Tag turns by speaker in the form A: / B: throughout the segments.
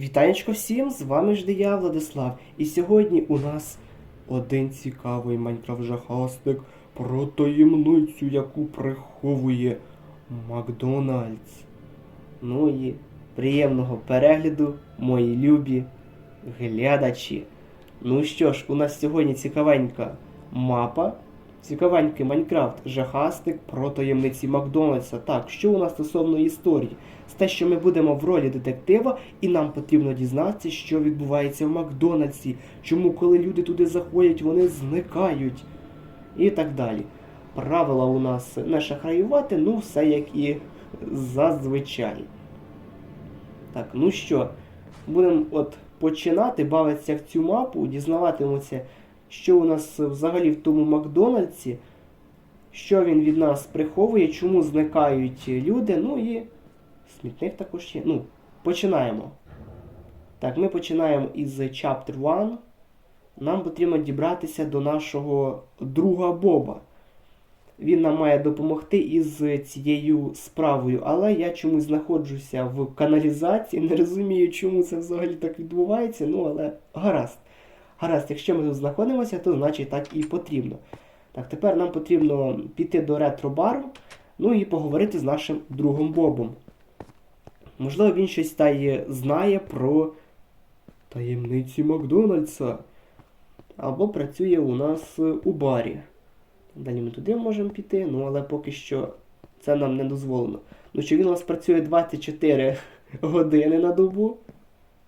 A: Вітанечко всім, з вами ж я, Владислав. І сьогодні у нас один цікавий Майнкрафт жахастик про таємницю, яку приховує Макдональдс. Ну і приємного перегляду, мої любі глядачі. Ну що ж, у нас сьогодні цікавенька мапа. Цікавенький Майнкрафт жахастик про таємниці Макдональдса. Так, що у нас стосовно історії? З те, що ми будемо в ролі детектива, і нам потрібно дізнатися, що відбувається в Макдональдсі, чому, коли люди туди заходять, вони зникають. І так далі. Правила у нас не шахраювати, ну все як і зазвичай. Так, ну що, будемо от починати бавитися в цю мапу, дізнаватимемося, що у нас взагалі в тому Макдональдсі, що він від нас приховує, чому зникають люди, ну і смітник також є. Ну, починаємо. Так, ми починаємо із Chapter 1. Нам потрібно дібратися до нашого друга Боба. Він нам має допомогти із цією справою, але я чомусь знаходжуся в каналізації, не розумію, чому це взагалі так відбувається, ну але гаразд. Гаразд, якщо ми тут знаходимося, то значить так і потрібно. Так, тепер нам потрібно піти до ретро-бару, ну і поговорити з нашим другом Бобом. Можливо, він щось та й знає про таємниці Макдональдса. Або працює у нас у барі. Далі ми туди можемо піти, ну але поки що це нам не дозволено. Ну що він у нас працює 24 години на добу.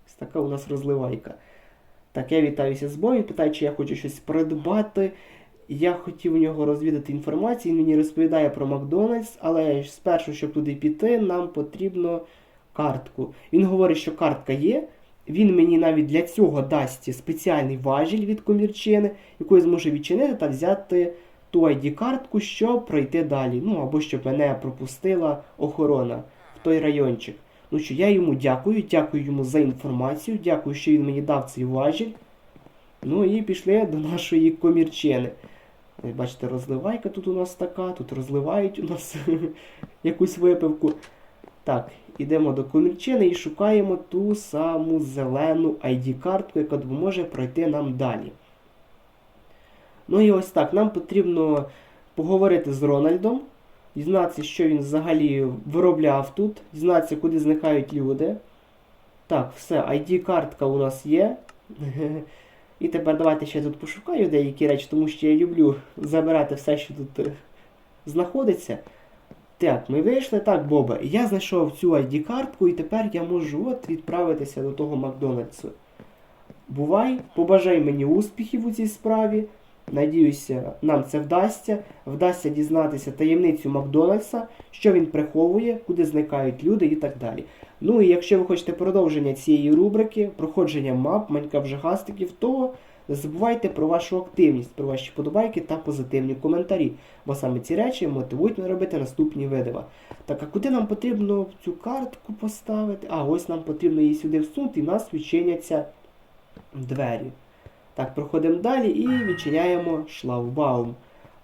A: Ось така у нас розливайка. Так, я вітаюся з Бою, питаю, чи я хочу щось придбати. Я хотів у нього розвідати інформацію, він мені розповідає про Макдональдс, але спершу, щоб туди піти, нам потрібно картку. Він говорить, що картка є. Він мені навіть для цього дасть спеціальний важіль від комірчини, яку я зможу відчинити та взяти ту ID-картку, щоб пройти далі. Ну або щоб мене пропустила охорона в той райончик. Ну що, я йому дякую, дякую йому за інформацію, дякую, що він мені дав цей важіль. Ну і пішли до нашої комірчини. Бачите, розливайка тут у нас така, тут розливають у нас якусь випивку. Так, ідемо до комірчини і шукаємо ту саму зелену ID-картку, яка допоможе пройти нам далі. Ну і ось так, нам потрібно поговорити з Рональдом, дізнатися, що він взагалі виробляв тут, дізнатися, куди зникають люди. Так, все, ID-картка у нас є. І тепер давайте ще тут пошукаю деякі речі, тому що я люблю забирати все, що тут е, знаходиться. Так, ми вийшли. Так, Боба, я знайшов цю ID-картку і тепер я можу от відправитися до того Макдональдсу. Бувай, побажай мені успіхів у цій справі. Надіюся, нам це вдасться. Вдасться дізнатися таємницю Макдональдса, що він приховує, куди зникають люди і так далі. Ну і якщо ви хочете продовження цієї рубрики, проходження мап, манька жахастиків, то не забувайте про вашу активність, про ваші подобайки та позитивні коментарі, бо саме ці речі мотивують мене робити наступні видива. Так, а куди нам потрібно цю картку поставити? А, ось нам потрібно її сюди всунути, і в нас відчиняться двері. Так, проходимо далі і відчиняємо шлагбаум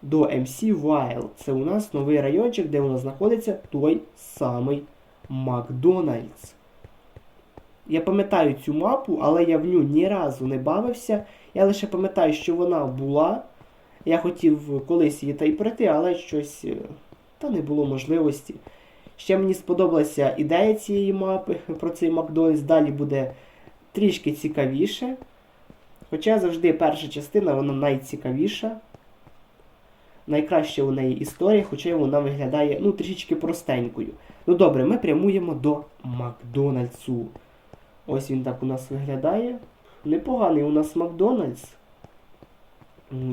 A: до MC Wild. Це у нас новий райончик, де у нас знаходиться той самий Макдональдс. Я пам'ятаю цю мапу, але я в ню ні разу не бавився. Я лише пам'ятаю, що вона була. Я хотів колись її та й пройти, але щось е, та не було можливості. Ще мені сподобалася ідея цієї мапи про цей Макдональдс. Далі буде трішки цікавіше. Хоча завжди перша частина вона найцікавіша. Найкраща у неї історія, хоча вона виглядає ну, трішечки простенькою. Ну добре, ми прямуємо до Макдональдсу. Ось він так у нас виглядає. Непоганий у нас Макдональдс.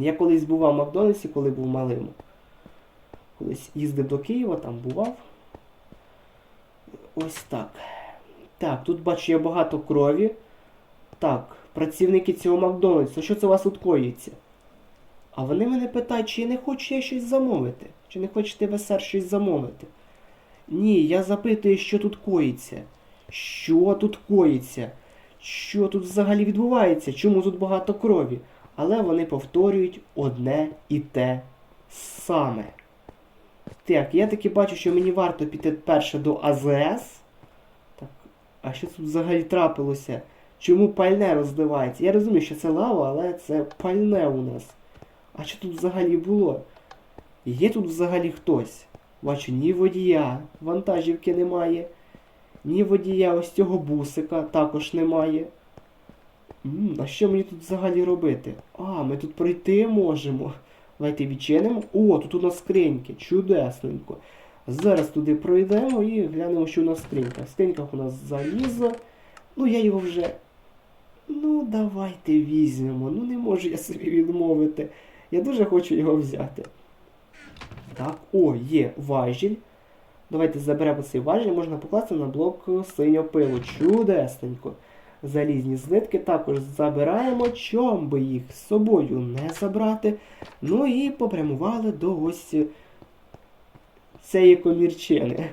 A: Я колись бував в Макдональдсі, коли був малим. Колись їздив до Києва, там бував. Ось так. Так, тут бачу я багато крові. Так, працівники цього Макдональдсу, що це у вас тут коїться? А вони мене питають, чи я не хочу я щось замовити. Чи не хочете ви, сер, щось замовити? Ні, я запитую, що тут коїться. Що тут коїться? Що тут взагалі відбувається? Чому тут багато крові? Але вони повторюють одне і те саме. Так, я таки бачу, що мені варто піти перше до АЗС. Так, А що тут взагалі трапилося? Чому пальне розливається? Я розумію, що це лава, але це пальне у нас. А що тут взагалі було? Є тут взагалі хтось? Бачу, ні водія, вантажівки немає, ні водія ось цього бусика також немає. М, а що мені тут взагалі робити? А, ми тут пройти можемо. Давайте відчинимо. О, тут у нас скриньки. Чудесненько. Зараз туди пройдемо і глянемо, що у нас в скриньках. В скриньках у нас залізо. Ну, я його вже. Ну, давайте візьмемо. Ну, не можу я собі відмовити. Я дуже хочу його взяти. Так, о, є важіль. Давайте заберемо цей важіль, можна покласти на блок синього пилу. Чудесненько. Залізні злитки також забираємо, чом би їх з собою не забрати. Ну і попрямували до ось цієї комірчини.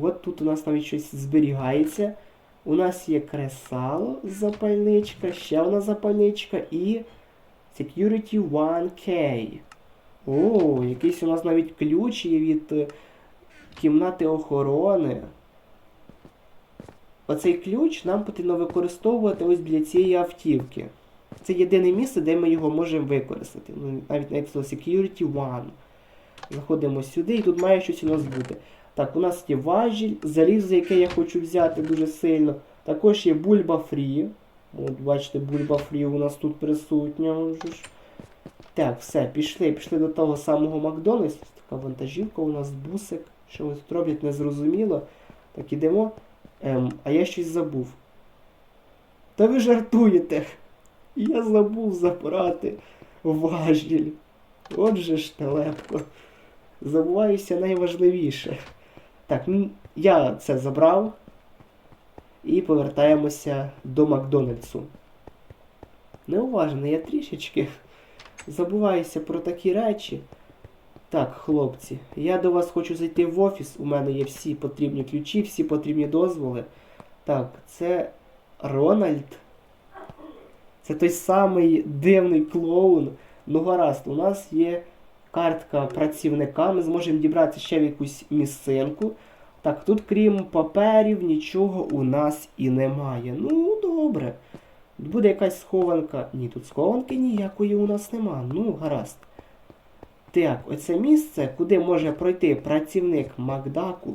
A: От тут у нас навіть щось зберігається. У нас є кресало, запальничка, ще одна запальничка і Security 1K. О, якийсь у нас навіть ключ є від е, кімнати охорони. Оцей ключ нам потрібно використовувати ось біля цієї автівки. Це єдине місце, де ми його можемо використати. Ну, навіть навіть Security One. Заходимо сюди і тут має щось у нас бути. Так, у нас є важіль, залізо, яке я хочу взяти дуже сильно. Також є бульба фрі. От, бачите, бульба фрі у нас тут присутня. Так, все, пішли, пішли до того самого Макдональдс. Така вантажівка у нас бусик. Що вони тут роблять, незрозуміло. Так, ідемо. Ем, а я щось забув. Та ви жартуєте. Я забув забрати важіль. Отже ж телепко. Забуваюся найважливіше. Так, ну, я це забрав. І повертаємося до Макдональдсу. Неуважно, я трішечки забуваюся про такі речі. Так, хлопці, я до вас хочу зайти в офіс. У мене є всі потрібні ключі, всі потрібні дозволи. Так, це Рональд. Це той самий дивний клоун. Ну гаразд, у нас є картка працівника, ми зможемо дібрати ще в якусь місцинку. Так, тут крім паперів, нічого у нас і немає. Ну, добре. Буде якась схованка. Ні, тут схованки ніякої у нас нема. Ну, гаразд. Так, оце місце, куди може пройти працівник Макдаку,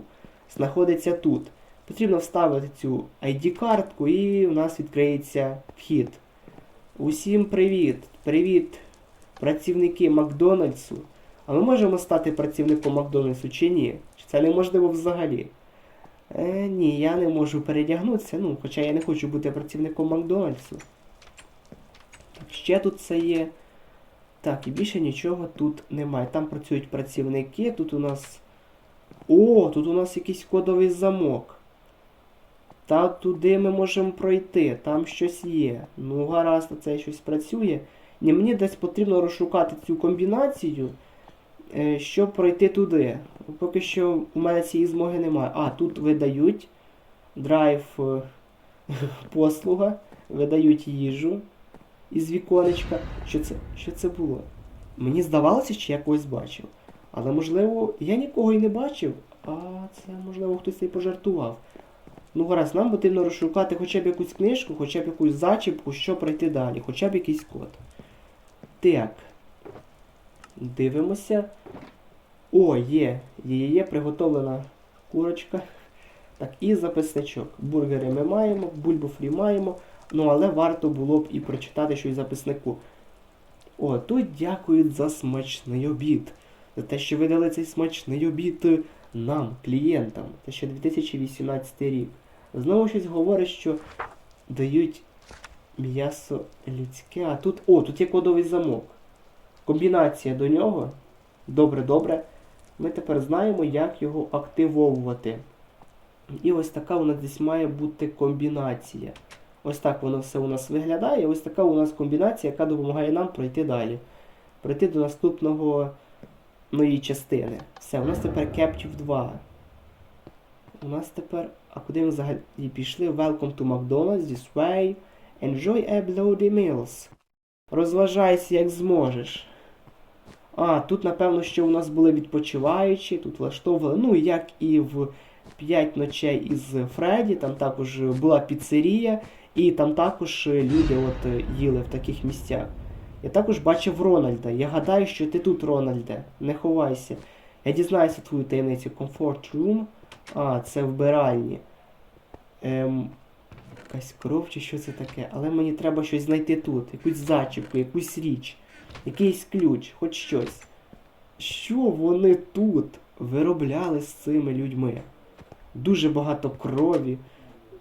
A: знаходиться тут. Потрібно вставити цю ID-картку і у нас відкриється вхід. Усім привіт! Привіт, працівники Макдональдсу. А ми можемо стати працівником Макдональдсу чи ні? Чи це неможливо взагалі? Е, ні, я не можу передягнутися, ну, хоча я не хочу бути працівником Макдональдсу. Так, ще тут це є. Так, і більше нічого тут немає. Там працюють працівники, тут у нас. О, тут у нас якийсь кодовий замок. Та туди ми можемо пройти, там щось є. Ну, гаразд, це щось працює. Ні, мені десь потрібно розшукати цю комбінацію, е, щоб пройти туди. Поки що у мене цієї змоги немає. А, тут видають драйв е, послуга, видають їжу із віконечка. Що це, що це було? Мені здавалося, що я когось бачив. Але можливо, я нікого і не бачив, а це, можливо, хтось і пожартував. Ну, гаразд, нам потрібно розшукати хоча б якусь книжку, хоча б якусь зачіпку, щоб пройти далі, хоча б якийсь код. Так. Дивимося. О, є. Є, є, приготовлена курочка. Так, і записничок. Бургери ми маємо, бульбу фрі маємо. Ну, але варто було б і прочитати щось записнику. О, тут дякують за смачний обід. За те, що ви дали цей смачний обід нам, клієнтам. Це ще 2018 рік. Знову щось говорить, що дають м'ясо людське. А тут. О, тут є кодовий замок. Комбінація до нього. Добре, добре. Ми тепер знаємо, як його активовувати. І ось така у нас десь має бути комбінація. Ось так воно все у нас виглядає. Ось така у нас комбінація, яка допомагає нам пройти далі. Пройти до наступного нової частини. Все, у нас тепер Captive 2. У нас тепер. А куди ми взагалі пішли? Welcome to McDonald's this way. Enjoy a bloody meals. Розважайся як зможеш. А, тут, напевно, що у нас були відпочиваючі, тут влаштовували, ну, як і в 5 ночей із Фредді, там також була піцерія, і там також люди от їли в таких місцях. Я також бачив Рональда. Я гадаю, що ти тут, Рональде. Не ховайся. Я дізнаюся твою таємницю. Comfort Room. А, це вбиральні. Ем, якась кров чи що це таке. Але мені треба щось знайти тут. Якусь зачіпку, якусь річ, якийсь ключ, хоч щось. Що вони тут виробляли з цими людьми? Дуже багато крові,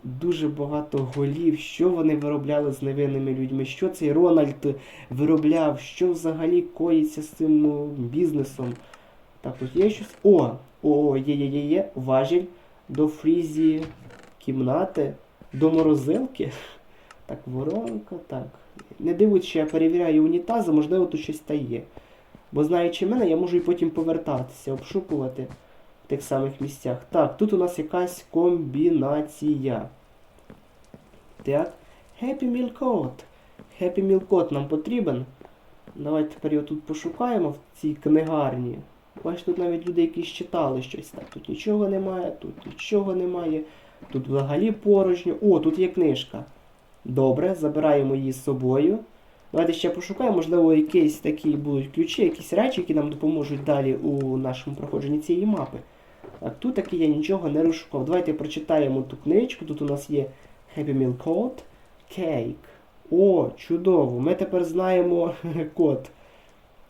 A: дуже багато голів. Що вони виробляли з невинними людьми? Що цей Рональд виробляв? Що взагалі коїться з цим ну, бізнесом? Так, тут є щось. О! О, є, є, є, є. Важіль до фрізі кімнати, до морозилки. Так, воронка, так. Не дивуйтесь, що я перевіряю унітази, можливо, тут щось та є. Бо знаючи мене, я можу і потім повертатися, обшукувати в тих самих місцях. Так, тут у нас якась комбінація. Так. Happy Meal Code. Happy Meal Code нам потрібен. Давайте тепер його тут пошукаємо в цій книгарні. Бачите, тут навіть люди якісь читали щось. Так, тут нічого немає, тут нічого немає. Тут взагалі порожньо. О, тут є книжка. Добре, забираємо її з собою. Давайте ще пошукаємо, можливо, якісь такі будуть ключі, якісь речі, які нам допоможуть далі у нашому проходженні цієї мапи. Так, тут таки я нічого не розшукав. Давайте прочитаємо ту книжку. Тут у нас є Happy Meal Code. Cake. О, чудово! Ми тепер знаємо код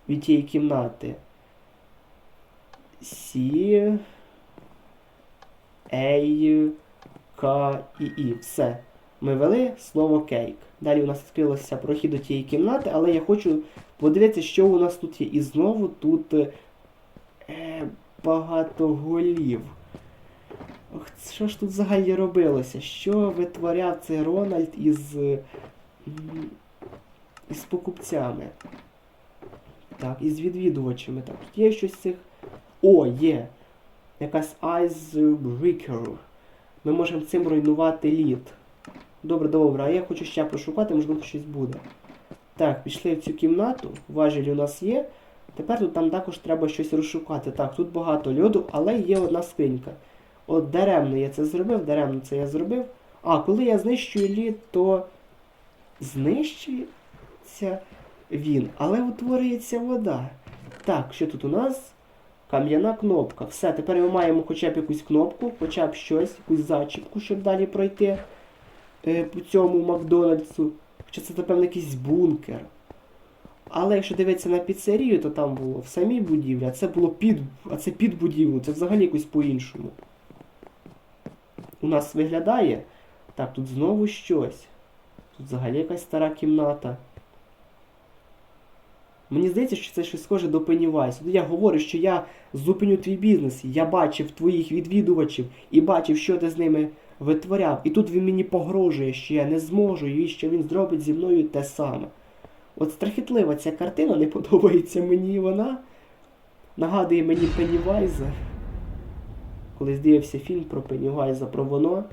A: від тієї кімнати. Сі. Ей. К і І. Все. Ми ввели слово кейк. Далі у нас відкрилося прохід до тієї кімнати, але я хочу подивитися, що у нас тут є. І знову тут е, багато голів. Ох, що ж тут взагалі робилося? Що витворяв цей Рональд із. із покупцями? Так, із відвідувачами. Так, тут є щось цих. О, є! Якась Icebreaker. Ми можемо цим руйнувати лід. Добре, добре, а я хочу ще пошукати, можливо, щось буде. Так, пішли в цю кімнату. Важіль у нас є. Тепер тут там також треба щось розшукати. Так, тут багато льоду, але є одна скринька. От даремно я це зробив, даремно це я зробив. А, коли я знищую лід, то знищується він, але утворюється вода. Так, що тут у нас? Кам'яна кнопка. Все, тепер ми маємо хоча б якусь кнопку, хоча б щось, якусь зачіпку, щоб далі пройти е, по цьому Макдональдсу. Хоча це, напевно, якийсь бункер. Але якщо дивитися на піцерію, то там було в самій будівлі, а це було під. А це під будівлю, це взагалі якось по-іншому. У нас виглядає. Так, тут знову щось. Тут взагалі якась стара кімната. Мені здається, що це щось схоже до Пеннівайсу. Я говорю, що я зупиню твій бізнес, я бачив твоїх відвідувачів і бачив, що ти з ними витворяв. І тут він мені погрожує, що я не зможу, і що він зробить зі мною те саме. От страхітлива ця картина, не подобається мені вона. Нагадує мені Пеннівайза. Колись дивився фільм про Пеннівайза, про воно.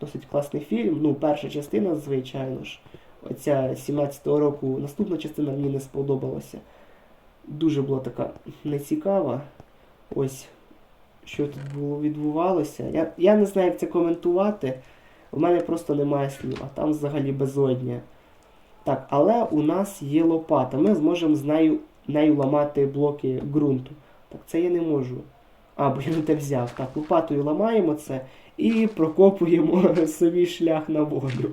A: Досить класний фільм. Ну, перша частина, звичайно ж. Оця 17-го року наступна частина мені не сподобалася. Дуже була така нецікава. Ось що тут було відбувалося. Я, я не знаю, як це коментувати. У мене просто немає слів, а там взагалі безодня. Так, але у нас є лопата. Ми зможемо з нею, нею ламати блоки ґрунту. Так, це я не можу. А, бо я не те взяв. Так, лопатою ламаємо це і прокопуємо собі шлях на воду.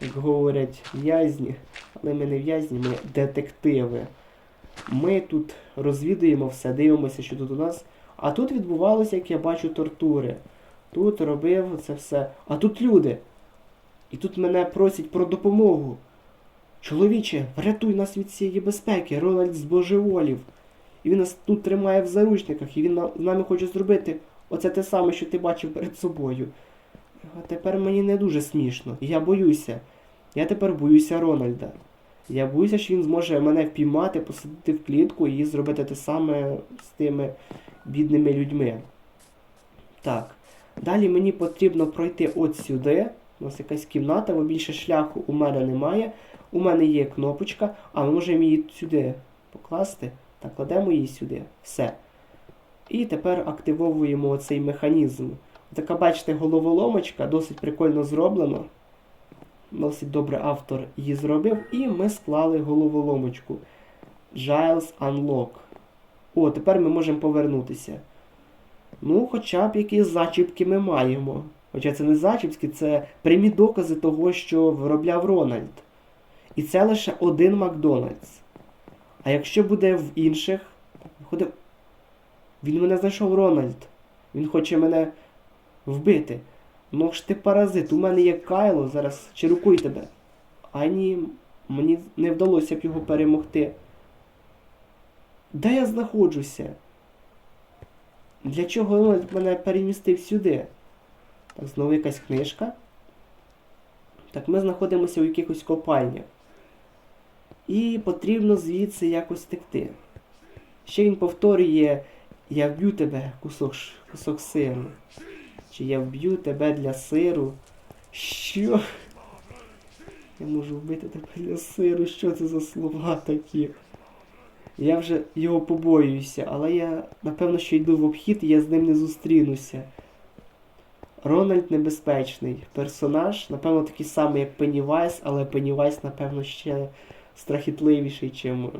A: Як говорять в'язні, але ми не в'язні, ми детективи. Ми тут розвідуємо все, дивимося, що тут у нас. А тут відбувалося, як я бачу, тортури. Тут робив це все. А тут люди. І тут мене просять про допомогу. Чоловіче, врятуй нас від цієї безпеки, Рональд збожеволів. І він нас тут тримає в заручниках, і він з нами хоче зробити оце те саме, що ти бачив перед собою. Тепер мені не дуже смішно. Я боюся. Я тепер боюся Рональда. Я боюся, що він зможе мене впіймати, посадити в клітку і зробити те саме з тими бідними людьми. Так. Далі мені потрібно пройти от сюди. У нас якась кімната, бо більше шляху у мене немає. У мене є кнопочка, а ми можемо її сюди покласти. Так, кладемо її сюди. Все. І тепер активовуємо цей механізм. Така, бачите, головоломочка, досить прикольно зроблено. Досить добре автор її зробив, і ми склали головоломочку. Giles Unlock. О, тепер ми можемо повернутися. Ну, хоча б якісь зачіпки ми маємо. Хоча це не зачіпки, це прямі докази того, що виробляв Рональд. І це лише один Макдональдс. А якщо буде в інших, виходить, він мене знайшов Рональд. Він хоче мене вбити. Ну ж ти паразит, у мене є Кайло, зараз черукуй тебе. А ні, мені не вдалося б його перемогти. Де я знаходжуся? Для чого Рональд мене перемістив сюди? Так, знову якась книжка. Так, ми знаходимося у якихось копальнях. І потрібно звідси якось текти. Ще він повторює Я вб'ю тебе, кусок, кусок сиру. Чи я вб'ю тебе для сиру. Що? Я можу вбити тебе для сиру. Що це за слова такі? Я вже його побоююся, але я напевно що йду в обхід і я з ним не зустрінуся. Рональд небезпечний персонаж, напевно, такий самий, як Пеннівайс, але Пеннівайс, напевно, ще страхітливіший, ніж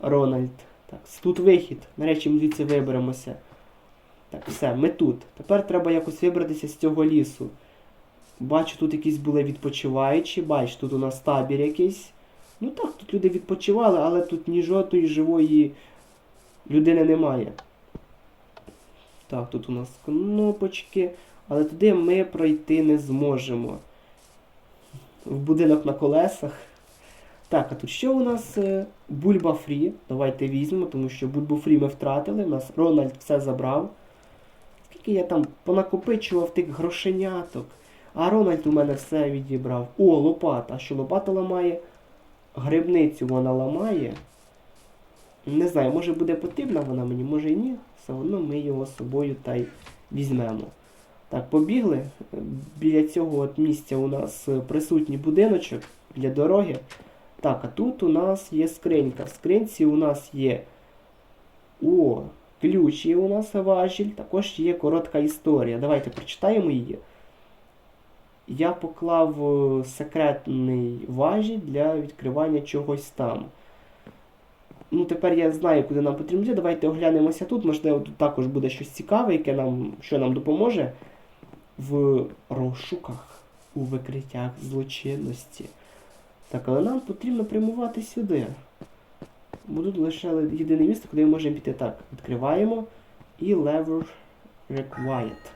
A: Рональд. Так, тут вихід. Нарешті ми звідси виберемося. Так, все, ми тут. Тепер треба якось вибратися з цього лісу. Бачу, тут якісь були відпочиваючі, бач, тут у нас табір якийсь. Ну так, тут люди відпочивали, але тут ні жодної живої людини немає. Так, тут у нас кнопочки, але туди ми пройти не зможемо. В будинок на колесах. Так, а тут що у нас? Е, Бульба Фрі. Давайте візьмемо, тому що Бульбу Фрі ми втратили. У нас Рональд все забрав. Скільки я там понакопичував тих грошеняток. А Рональд у мене все відібрав. О, лопата. Що лопата ламає? Грибницю вона ламає. Не знаю, може буде потрібна вона мені, може і ні. Все одно ми його з собою та й візьмемо. Так, побігли. Біля цього от місця у нас присутній будиночок для дороги. Так, а тут у нас є скринька. В скринці у нас є. О, ключ є у нас важіль. Також є коротка історія. Давайте прочитаємо її. Я поклав е, секретний важіль для відкривання чогось там. Ну, тепер я знаю, куди нам потрібно йти. Давайте оглянемося тут. Можливо, тут також буде щось цікаве, яке нам, що нам допоможе в розшуках, у викриттях злочинності. Так, але нам потрібно прямувати сюди. Бо тут лише єдине місце, куди ми можемо піти. Так, відкриваємо. І lever required.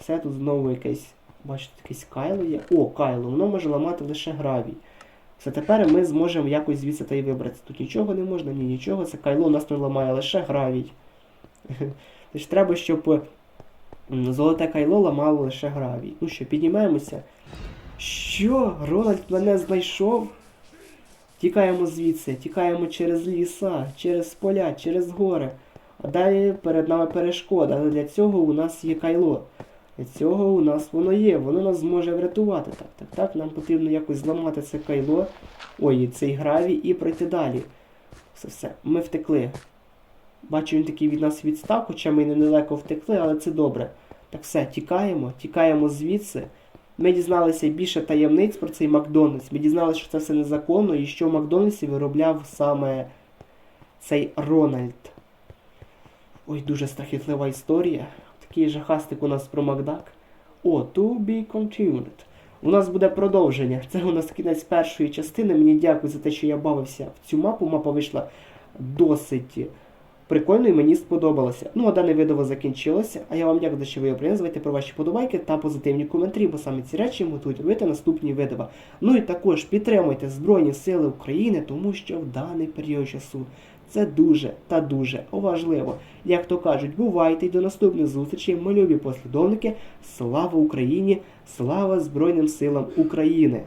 A: Все тут знову якесь, бачите, якесь кайло є. О, кайло, воно може ламати лише гравій. Все тепер ми зможемо якось звідси та й вибратися. Тут нічого не можна, ні нічого. Це кайло у нас не ламає лише гравій. Тож треба, щоб золоте кайло ламало лише гравій. Ну що, піднімаємося. Що? Рональд мене знайшов? Тікаємо звідси, тікаємо через ліса, через поля, через гори. А далі перед нами перешкода. Але для цього у нас є кайло. Для цього у нас воно є, воно нас зможе врятувати. Так, так, так, нам потрібно якось зламати це кайло, ой, цей гравій і пройти далі. Все, все, ми втекли. Бачу, він такий від нас відстав, хоча ми недалеко втекли, але це добре. Так все, тікаємо, тікаємо звідси. Ми дізналися більше таємниць про цей Макдональдс. Ми дізналися, що це все незаконно і що в Макдональдсі виробляв саме цей Рональд. Ой, дуже страхітлива історія. Такий жахастик у нас про Макдак. О, to be continued. У нас буде продовження. Це у нас кінець першої частини. Мені дякую за те, що я бавився в цю мапу. Мапа вийшла досить прикольно і мені сподобалося. Ну, а дане відео закінчилося. А я вам дякую, що ви його Звайте про ваші подобайки та позитивні коментарі, бо саме ці речі мотивують робити наступні відео. Ну і також підтримуйте Збройні Сили України, тому що в даний період часу це дуже та дуже важливо. Як то кажуть, бувайте й до наступних зустрічей, ми любі послідовники. Слава Україні! Слава Збройним силам України!